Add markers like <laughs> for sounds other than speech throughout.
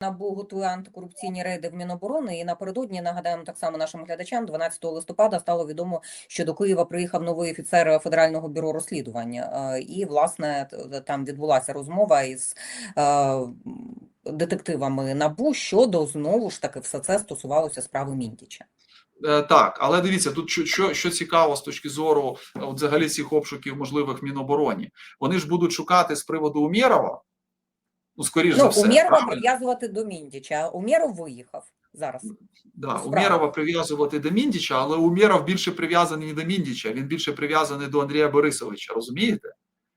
НАБУ готує антикорупційні рейди в Міноборони, і напередодні нагадаємо так само нашим глядачам. 12 листопада стало відомо, що до Києва приїхав новий офіцер Федерального бюро розслідування, Е, і власне там відбулася розмова із е, детективами НАБУ щодо знову ж таки все це стосувалося справи Міндіча. Е, Так, але дивіться, тут що, що, цікаво з точки зору взагалі цих обшуків можливих в Мінобороні. Вони ж будуть шукати з приводу Умєрова. Ну, скоріш за Ну, все, Умєрова прив'язувати до Міндіча. а Умєров виїхав зараз. Да. Умєрова прив'язувати до Міндіча, але Умєров більше прив'язаний не до Міндіча, він більше прив'язаний до Андрія Борисовича, розумієте?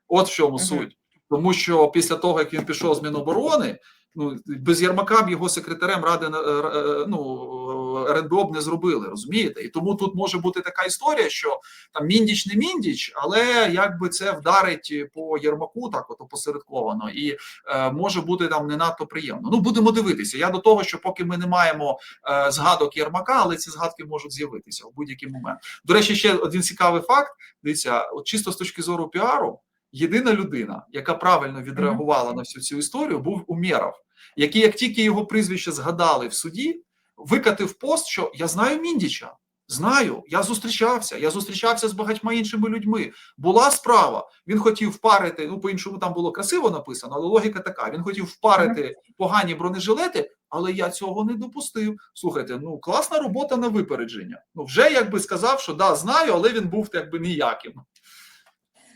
От в чому Мгм. суть. Тому що після того, як він пішов з Міноборони, ну без Єрмака б його секретарем ради е, е, ну, РНБО б не зробили, розумієте? І тому тут може бути така історія, що там Міндіч не Міндіч, але якби це вдарить по Єрмаку, так от опосередковано, і е, може бути там не надто приємно. Ну будемо дивитися. Я до того, що поки ми не маємо е, згадок Єрмака, але ці згадки можуть з'явитися в будь-який момент. До речі, ще один цікавий факт. Дивіться, от чисто з точки зору піару, єдина людина, яка правильно відреагувала на всю цю історію, був Умєров, який, як тільки його прізвище згадали в суді, викатив пост, що я знаю Міндіча. Знаю, я зустрічався. Я зустрічався з багатьма іншими людьми. Була справа. Він хотів впарити. Ну, по-іншому там було красиво написано, але логіка така. Він хотів впарити погані бронежилети, але я цього не допустив. Слухайте, ну класна робота на випередження. Ну, вже якби сказав, що да, знаю, але він був якби ніяким.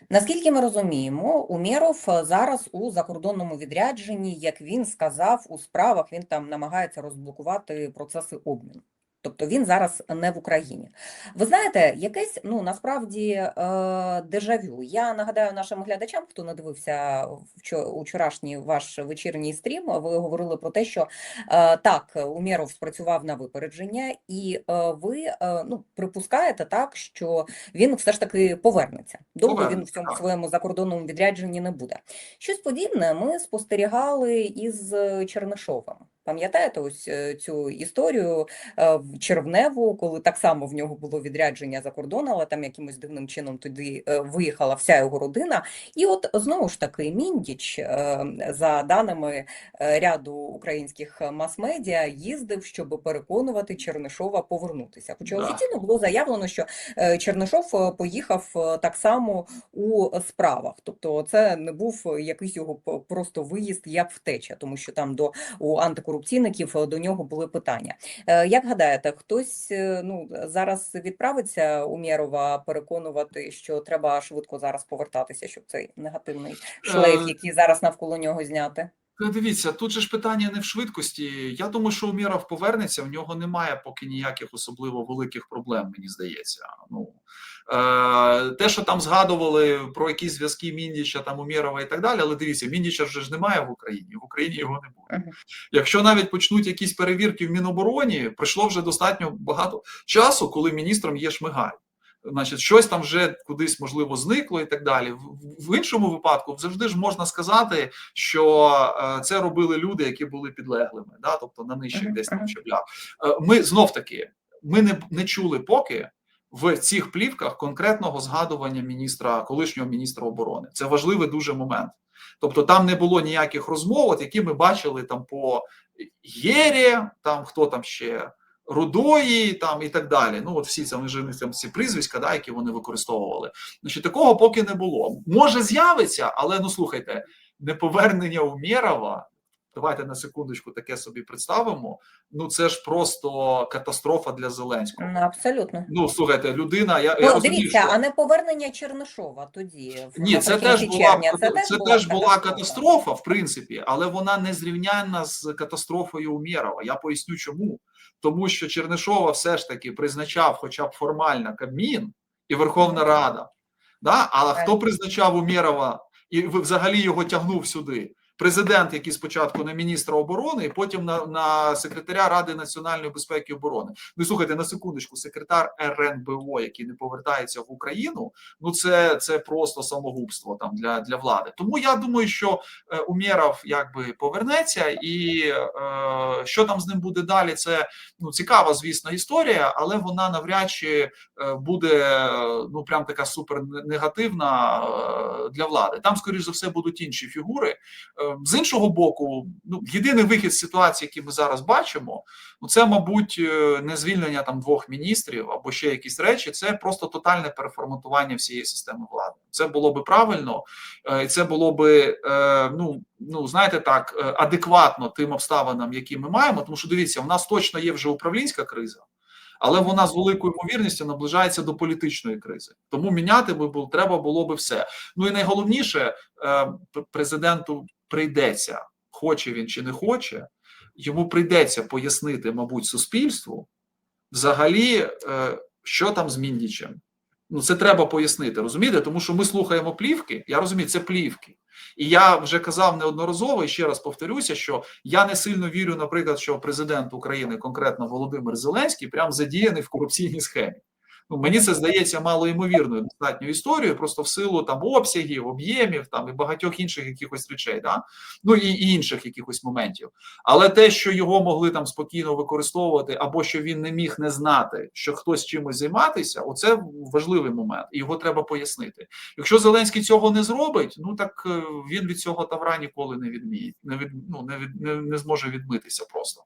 Наскільки ми розуміємо, Умєров е, зараз у закордонному відрядженні, як він сказав, у справах він там намагається розблокувати процеси обміну. Тобто він зараз не в Україні. Ви знаєте, якесь ну насправді е, дежавю. Я нагадаю нашим глядачам, хто не дивився вчо- учорашній ваш вечірній стрім. Ви говорили про те, що е, так, Умєров спрацював на випередження, і е, ви е, ну припускаєте так, що він все ж таки повернеться. Довго він в цьому своєму закордонному відрядженні не буде. Щось подібне ми спостерігали із Чернишовим. Пам'ятаєте ось е, цю історію е, в Червневу, коли так само в нього було відрядження за кордон, але там якимось дивним чином туди е, виїхала вся його родина. І от знову ж таки Міндіч, за даними ряду українських мас-медіа, їздив, щоб переконувати Чернишова повернутися. Хоча офіційно було заявлено, що Чернишов поїхав так само у справах. Тобто це не був якийсь його просто виїзд як втеча, тому що там до у антикорупційників е, до нього були питання. Е, Як гадаєте, хтось е, ну зараз відправиться Умєрова переконувати, що треба швидко зараз повертатися, щоб цей негативний шлейф, який зараз навколо нього зняти? Ну, Дивіться, тут же ж питання не в швидкості. Я думаю, що Умєров повернеться, в нього немає поки ніяких особливо великих проблем, мені здається. Ну те, що там згадували про якісь зв'язки Міндіча, там Умєрова і так далі, але дивіться, Міндіча вже ж немає в Україні. В Україні його не буде. Якщо навіть почнуть якісь перевірки в Мінобороні, пройшло вже достатньо багато часу, коли міністром є Шмигаль. Значить, щось там вже кудись можливо зникло і так далі. В- іншому випадку завжди ж можна сказати, що е, це робили люди, які були підлеглими, да? тобто на нижчих десь там мгм. щаблях. Е, Ми знов таки ми не, не чули поки в цих плівках конкретного згадування міністра, колишнього міністра оборони. Це важливий дуже момент. Тобто там не було ніяких розмов, от які ми бачили там по Єрі, там хто там ще. Рудої там і так далі. Ну от всі ці там ці прізвиська, да, які вони використовували. Значить, такого поки не було. Може з'явиться, але ну слухайте, неповернення Умєрова. Давайте на секундочку таке собі представимо. Ну це ж просто катастрофа для Зеленського. Ну, Абсолютно. Ну слухайте, людина. Я, я Ну, розумію, дивіться, що... а не повернення Чернишова тоді в Ні, це теж була червня. це, теж була катастрофа, в принципі, але вона не зрівнянна з катастрофою Умєрова. Я поясню, чому. Тому що Чернишова все ж таки призначав, хоча б формально Кабмін і Верховна Рада. Да? А хто призначав Умєрова і взагалі його тягнув сюди? Президент, який спочатку на міністра оборони, і потім на, на секретаря Ради національної безпеки і оборони. Ну слухайте на секундочку, секретар РНБО, який не повертається в Україну, ну це, це просто самогубство там для, для влади. Тому я думаю, що е, Умєров якби повернеться, і е, що там з ним буде далі, це ну цікава, звісно, історія, але вона навряд чи е, буде е, ну прям така супер негативна е, для влади. Там, скоріш за все, будуть інші фігури. З іншого боку, ну єдиний вихід з ситуації, який ми зараз бачимо, ну це, мабуть, е, не звільнення там двох міністрів або ще якісь речі. Це просто тотальне переформатування всієї системи влади. Це було би правильно, е, і це було би е, ну. Ну, знаєте, так адекватно тим обставинам, які ми маємо, тому що дивіться, у нас точно є вже управлінська криза, але вона з великою ймовірністю наближається до політичної кризи. Тому міняти би було треба було би все. Ну і найголовніше, президенту прийдеться, хоче він чи не хоче, йому прийдеться пояснити, мабуть, суспільству взагалі, е, що там з Міндічем. Ну, це треба пояснити, розумієте? Тому що ми слухаємо плівки. Я розумію, це плівки. І я вже казав неодноразово і ще раз повторюся, що я не сильно вірю, наприклад, що президент України, конкретно Володимир Зеленський, прям задіяний в корупційній схемі. Ну, мені це здається малоймовірною достатньою історією, просто в силу там обсягів, об'ємів там і багатьох інших якихось речей, да? ну і, і інших якихось моментів. Але те, що його могли там спокійно використовувати, або що він не міг не знати, що хтось чимось займатися, оце важливий момент, і його треба пояснити. Якщо Зеленський цього не зробить, ну так е, він від цього тавра ніколи не відміє, не від ну не від не, не зможе відмитися просто.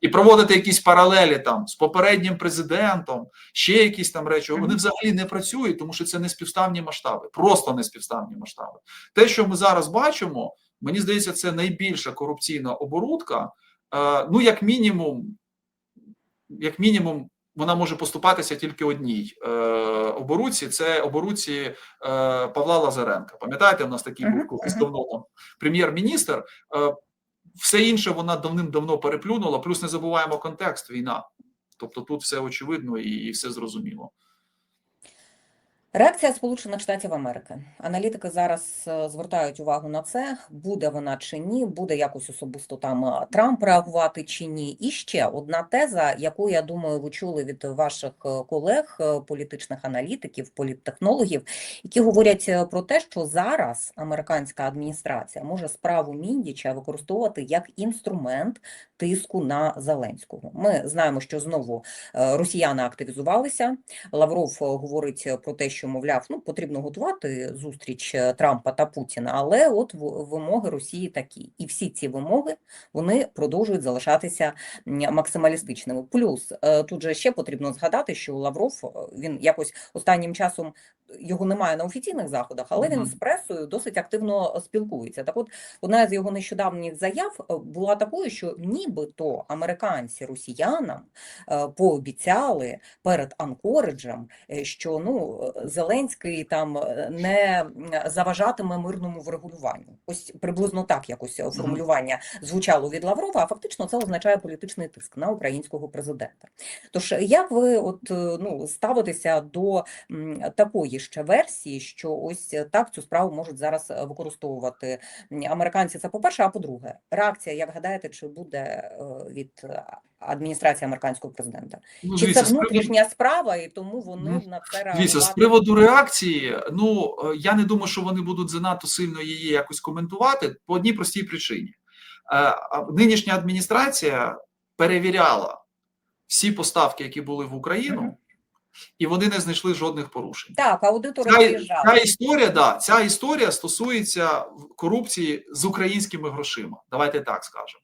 І проводити якісь паралелі там з попереднім президентом, ще якісь там речі, вони взагалі не працюють, тому що це не співставні масштаби, просто не співставні масштаби. Те, що ми зараз бачимо, мені здається, це найбільша корупційна оборудка. Е, ну, як мінімум, як мінімум, вона може поступатися тільки одній е, оборудці. Це оборудці е, Павла Лазаренка. Пам'ятаєте, у нас такий був давно там прем'єр-міністр. Е, все інше вона давним-давно переплюнула. Плюс не забуваємо контекст війна. Тобто тут все очевидно і, все зрозуміло. Реакція Сполучених Штатів Америки. Аналітики зараз е, звертають увагу на це, буде вона чи ні, буде якось особисто там е, Трамп реагувати чи ні. І ще одна теза, яку я думаю, ви чули від ваших е, колег, політичних аналітиків, політтехнологів, які говорять про те, що зараз американська адміністрація може справу Міндіча використовувати як інструмент тиску на Зеленського. Ми знаємо, що знову е, росіяни активізувалися. Лавров е, говорить про те, що мовляв, ну потрібно готувати зустріч е, Трампа та Путіна, але от вимоги Росії такі, і всі ці вимоги вони продовжують залишатися максималістичними. Плюс е, тут же ще потрібно згадати, що Лавров е, він якось останнім часом його немає на офіційних заходах, але він з пресою досить активно спілкується. Так, от одна з його нещодавніх заяв е, була такою, що нібито американці росіянам е, пообіцяли перед Анкориджем, е, що ну Зеленський там е, не заважатиме мирному врегулюванню. Ось приблизно так якось формулювання звучало від Лаврова, а фактично це означає політичний тиск на українського президента. Тож як ви от ну ставитеся до такої ще версії, що ось так цю справу можуть зараз використовувати американці? Це по-перше, а по-друге, реакція, як гадаєте, чи буде від е, адміністрації американського президента? Ну, Чи це дивіться, з внутрішня справа, і тому вони Мгм. на це Дивіться, з приводу реакції, ну е, я не думаю, що вони будуть занадто сильно її якось коментувати по одній простій причині. Е, Нинішня адміністрація перевіряла всі поставки, які були в Україну, і вони не знайшли жодних порушень. Так, аудитори Ця, ця історія, да, ця історія стосується корупції з українськими грошима. Давайте так скажемо.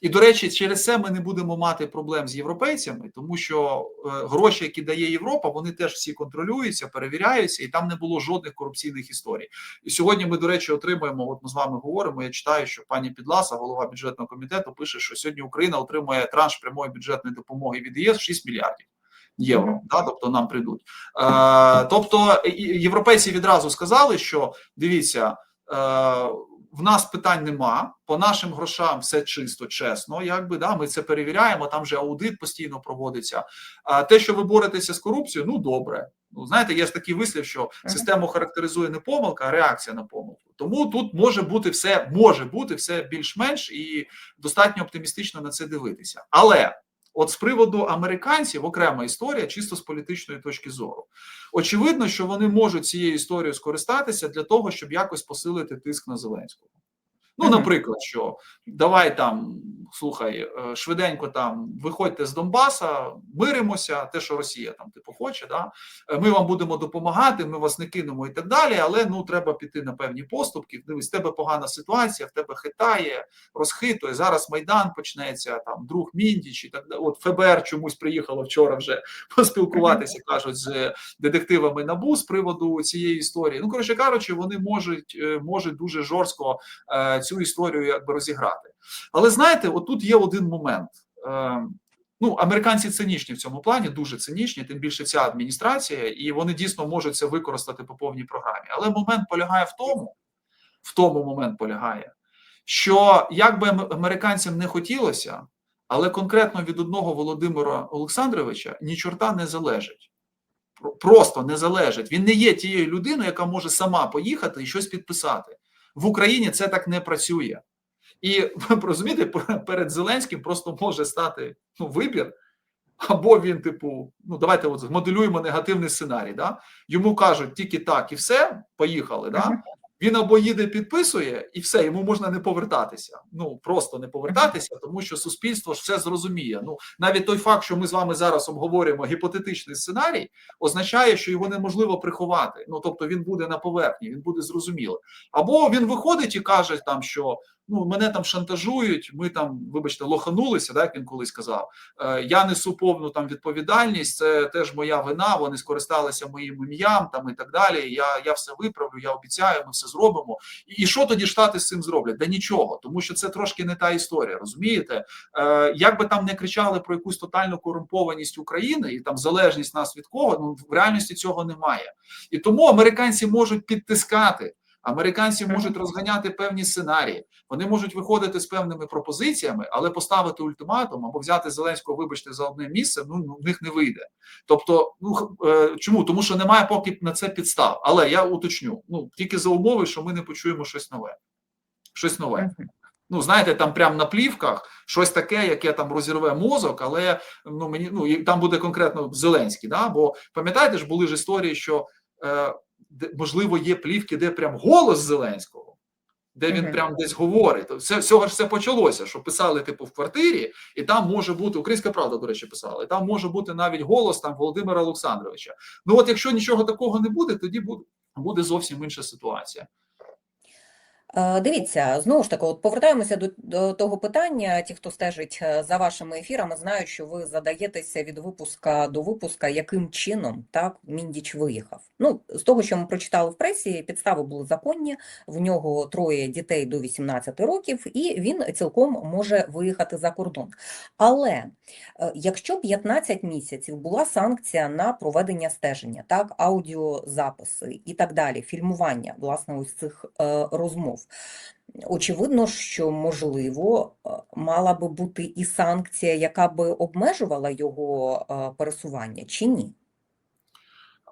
І до речі, через це ми не будемо мати проблем з європейцями, тому що е, гроші, які дає Європа, вони теж всі контролюються, перевіряються, і там не було жодних корупційних історій. І сьогодні ми, до речі, отримуємо. От ми з вами говоримо. Я читаю, що пані Підласа, голова бюджетного комітету, пише, що сьогодні Україна отримує транш прямої бюджетної допомоги від ЄС 6 мільярдів. Євро, да, тобто нам прийдуть. Е, тобто європейці відразу сказали, що дивіться, е, в нас питань нема, по нашим грошам все чисто, чесно. Якби да, ми це перевіряємо. Там же аудит постійно проводиться. А те, що ви боретеся з корупцією, ну добре. Ну знаєте, є ж такий вислів, що систему характеризує не помилка, а реакція на помилку. Тому тут може бути все, може бути все більш-менш і достатньо оптимістично на це дивитися. Але От з приводу американців окрема історія, чисто з політичної точки зору. Очевидно, що вони можуть цією історією скористатися для того, щоб якось посилити тиск на Зеленського. Ну, наприклад, що давай там, слухай, е, швиденько там виходьте з Донбаса, миримося, те, що Росія там, типу, хоче. Да? Е, Ми вам будемо допомагати, ми вас не кинемо і так далі. Але ну треба піти на певні поступки. Дивись, в тебе погана ситуація, в тебе хитає, розхитує. Зараз майдан почнеться. Там друг Міндіч і так далі. От ФБР чомусь приїхало вчора вже <laughs> поспілкуватися, кажуть, з детективами НАБУ з приводу цієї історії. Ну коротше кажучи, вони можуть е, можуть дуже жорстко цю історію якби розіграти. Але знаєте, отут є один момент. Е, Ну, американці цинічні в цьому плані, дуже цинічні, тим більше ця адміністрація, і вони дійсно можуть це використати по повній програмі. Але момент полягає в тому, в тому момент полягає, що як би американцям не хотілося, але конкретно від одного Володимира Олександровича ні чорта не залежить. Просто не залежить. Він не є тією людиною, яка може сама поїхати і щось підписати. В Україні це так не працює. І <laughs> розумієте, перед Зеленським просто може стати ну, вибір, або він, типу, ну давайте от змоделюємо негативний сценарій. Да? Йому кажуть тільки так і все, поїхали. Да? Він або їде, підписує, і все, йому можна не повертатися. Ну просто не повертатися, тому що суспільство ж все зрозуміє. Ну навіть той факт, що ми з вами зараз обговорюємо гіпотетичний сценарій, означає, що його неможливо приховати. Ну тобто він буде на поверхні, він буде зрозумілий. Або він виходить і каже там, що ну мене там шантажують, ми там, вибачте, лоханулися, так як він колись казав. Е, я несу повну там відповідальність, це теж моя вина. Вони скористалися моїм ім'ям там і так далі. Я, я все виправлю, я обіцяю, ми все зробимо. І, і що тоді штати з цим зроблять? Да нічого, тому що це трошки не та історія. Розумієте? Е, як би там не кричали про якусь тотальну корумпованість України і там залежність нас від кого, ну в реальності цього немає. І тому американці можуть підтискати. Американці можуть розганяти певні сценарії. Вони можуть виходити з певними пропозиціями, але поставити ультиматум або взяти Зеленського, вибачте, за одне місце. Ну ну, в них не вийде. Тобто, ну е, чому? Тому що немає поки на це підстав. Але я уточню: ну тільки за умови, що ми не почуємо щось нове. Щось нове. Ну, знаєте, там прямо на плівках щось таке, яке там розірве мозок, але ну мені ну і там буде конкретно Зеленський. Да? Бо пам'ятаєте ж, були ж історії, що е, де, можливо є плівки, де прям голос Зеленського, де він прям десь говорить. Все, всього ж все почалося, що писали типу в квартирі, і там може бути Українська правда, до речі, писала, і там може бути навіть голос там Володимира Олександровича. Ну от якщо нічого такого не буде, тоді буде, буде зовсім інша ситуація. Е, Дивіться, знову ж таки, от повертаємося до, до того питання. Ті, хто стежить е, за вашими ефірами, знають, що ви задаєтеся від випуска до випуска, яким чином так Міндіч виїхав. Ну, з того, що ми прочитали в пресі, підстави були законні. В нього троє дітей до 18 років, і він цілком може виїхати за кордон. Але е, якщо 15 місяців була санкція на проведення стеження, так, аудіозаписи і так далі, фільмування власне ось цих розмов. Очевидно, що можливо е, мала би бути і санкція, яка би обмежувала його е, пересування, чи ні?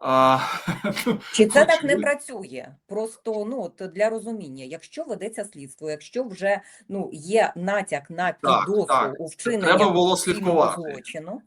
А, <laughs> Чи це так не працює? Просто ну от для розуміння, якщо ведеться слідство, якщо вже ну є натяк на підозру у Це вчиненні треба було слідкувати. злочину,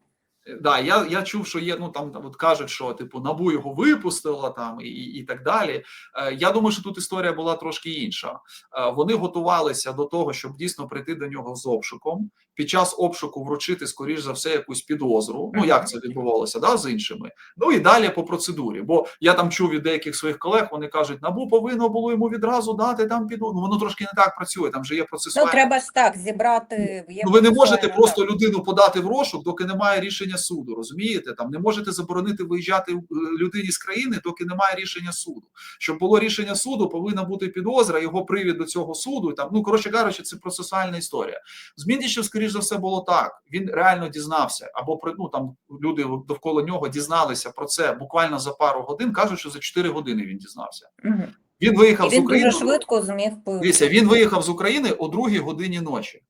Да, я, я чув, що є, ну там от кажуть, що типу набу його випустила там і, і так далі. Е, я думаю, що тут історія була трошки інша. Е, вони готувалися до того, щоб дійсно прийти до нього з обшуком. Під час обшуку вручити, скоріш за все, якусь підозру. Ну як це відбувалося, да, з іншими. Ну і далі по процедурі. Бо я там чув від деяких своїх колег, вони кажуть, набу повинно було йому відразу дати там підозру. Ну воно трошки не так працює. Там же є ну треба ж так зібрати. є Ну, ви не можете просто так. людину подати в розшук, доки немає рішення суду. Розумієте? Там не можете заборонити виїжджати е, людині з країни, доки немає рішення суду. Щоб було рішення суду, повинна бути підозра, його привід до цього суду. Там, ну коротше кажучи, це процесуальна історія. З Міндічем, скоріш за все, було так. Він реально дізнався, або ну, там люди довкола нього дізналися про це буквально за пару годин. кажуть, що за 4 години він дізнався. Угу. Він виїхав він з України. дуже швидко зміг Дивіться, він виїхав з України о другій годині ночі.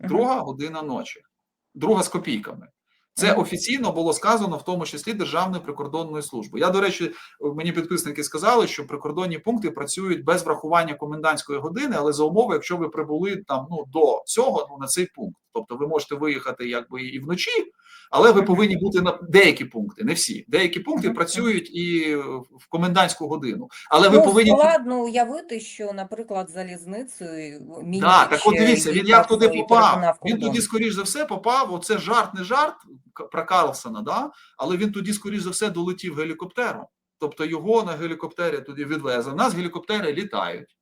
Друга Друга година ночі, друга з копійками. Це офіційно було сказано, в тому числі Державною прикордонною службою. Я, до речі, мені підписники сказали, що прикордонні пункти працюють без врахування комендантської години, але за умови, якщо ви прибули там ну до цього, ну на цей пункт. Тобто ви можете виїхати якби і вночі, але ви повинні бути на деякі пункти, не всі. Деякі пункти працюють і в комендантську годину, але ви Ну, повинні складно уявити, що, наприклад, залізницею Так, так от дивіться, він як туди попав. Він туди, скоріш за все, попав. Оце жарт, не жарт. Про Карлсона, да? але він тоді, скоріш за все, долетів гелікоптером. Тобто його на гелікоптері туди відвезли. У нас гелікоптери літають,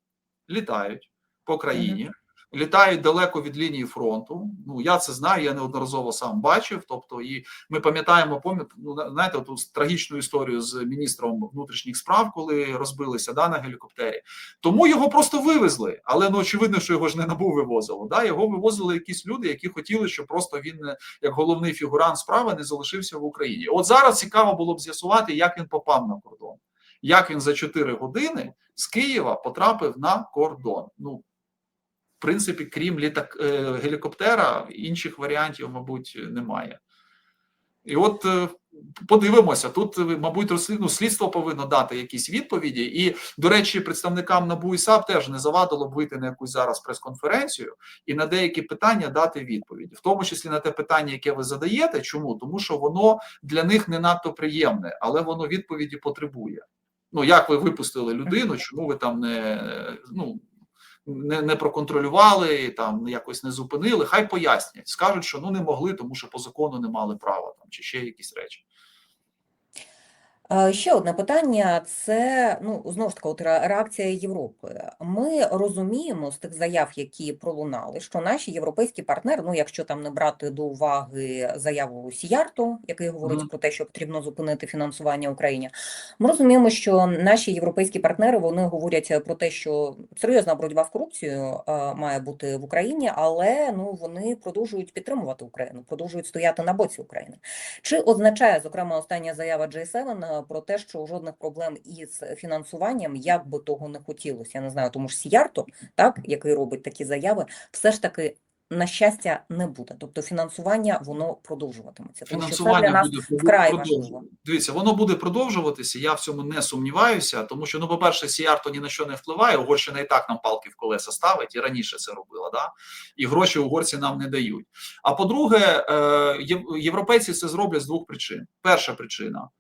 літають по країні, літають далеко від лінії фронту. Ну я це знаю, я неодноразово сам бачив. Тобто, і ми пам'ятаємо, пам'ят, ну, знаєте, ту трагічну історію з міністром внутрішніх справ, коли розбилися да, на гелікоптері. Тому його просто вивезли. Але ну очевидно, що його ж не набув вивозило. Да? Його вивозили якісь люди, які хотіли, щоб просто він, е, як головний фігурант справи, не залишився в Україні. От зараз цікаво було б з'ясувати, як він попав на кордон, як він за 4 години з Києва потрапив на кордон. Ну в принципі, крім літак е, гелікоптера, інших варіантів, мабуть, немає. І от е, подивимося, тут, е, мабуть, ну, слідство повинно дати якісь відповіді. І, до речі, представникам НАБУ і САП теж не завадило б вийти на якусь зараз прес-конференцію і на деякі питання дати відповіді, в тому числі на те питання, яке ви задаєте. Чому? Тому що воно для них не надто приємне, але воно відповіді потребує. Ну, як ви випустили людину, чому ви там не ну не, не проконтролювали, там якось не зупинили, хай пояснять. Скажуть, що ну не могли, тому що по закону не мали права там чи ще якісь речі. Ще одне питання це ну знову ж таки от реакція Європи. Ми розуміємо з тих заяв, які пролунали, що наші європейські партнери, ну якщо там не брати до уваги заяву Сіярту, який говорить Мгм. про те, що потрібно зупинити фінансування Україні, ми розуміємо, що наші європейські партнери вони говорять про те, що серйозна боротьба з корупцією має бути в Україні, але ну вони продовжують підтримувати Україну, продовжують стояти на боці України. Чи означає, зокрема, остання заява J7 е, про те, що жодних проблем із фінансуванням, як би того не хотілося, я не знаю, тому ж Сіярто, так, який робить такі заяви, все ж таки, на щастя, не буде. Тобто фінансування воно продовжуватиметься. Тому що це для Фінансування нас буде вкрай важливо. Дивіться, воно буде продовжуватися. Я в цьому не сумніваюся, тому що, ну, по-перше, Сіярто ні на що не впливає. Угорщина і так нам палки в колеса ставить, і раніше це робила, да? і гроші угорці нам не дають. А по-друге, е, європейці це зроблять з двох причин. Перша причина: е,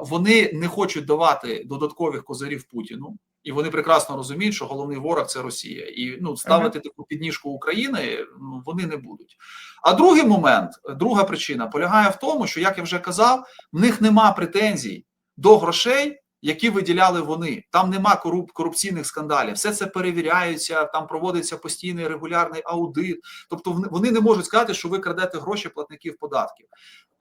вони не хочуть давати додаткових козирів Путіну. І вони прекрасно розуміють, що головний ворог це Росія, і ну ставити таку підніжку України ну, вони не будуть. А другий момент, друга причина полягає в тому, що як я вже казав, в них нема претензій до грошей, які виділяли вони. Там нема коруп корупційних скандалів. Все це перевіряється, там проводиться постійний регулярний аудит. Тобто вони не можуть сказати, що ви крадете гроші платників податків.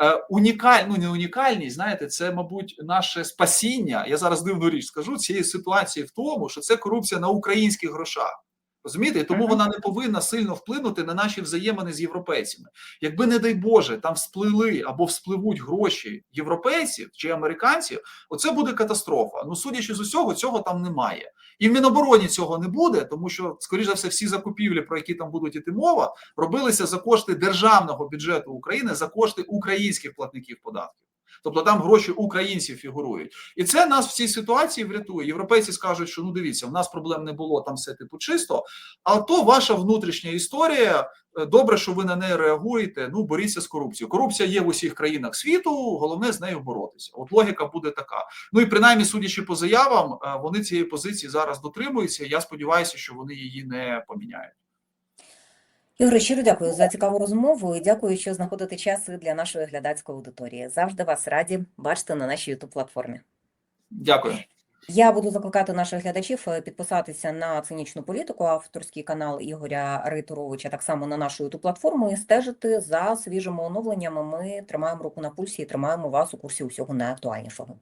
Е, унікаль, ну не унікальність, знаєте, це, мабуть, наше спасіння. Я зараз дивну річ скажу цієї ситуації в тому, що це корупція на українських грошах. Розумієте, І тому вона не повинна сильно вплинути на наші взаємини з європейцями. Якби, не дай Боже, там всплили або вспливуть гроші європейців чи американців, оце буде катастрофа. Ну, судячи з усього, цього там немає. І в Мінобороні цього не буде, тому що, скоріш за все, всі закупівлі, про які там будуть іти мова, робилися за кошти державного бюджету України, за кошти українських платників податків. Тобто там гроші українців фігурують, і це нас в цій ситуації врятує. Європейці скажуть, що ну дивіться, в нас проблем не було, там все типу чисто. А то ваша внутрішня історія. е, Добре, що ви на неї реагуєте. Ну боріться з корупцією. Корупція є в усіх країнах світу. Головне з нею боротися. От логіка буде така. Ну і принаймні, судячи по заявам, е, вони цієї позиції зараз дотримуються. Я сподіваюся, що вони її не поміняють. Ігоре, щиро дякую за цікаву розмову і дякую, що знаходите час для нашої глядацької аудиторії. Завжди вас раді бачити на нашій youtube платформі. Дякую. Я буду закликати наших глядачів е, підписатися на цинічну політику, авторський канал Ігоря Рейторовича, так само на нашу youtube платформу і стежити за свіжими оновленнями. Ми тримаємо руку на пульсі і тримаємо вас у курсі усього найактуальнішого.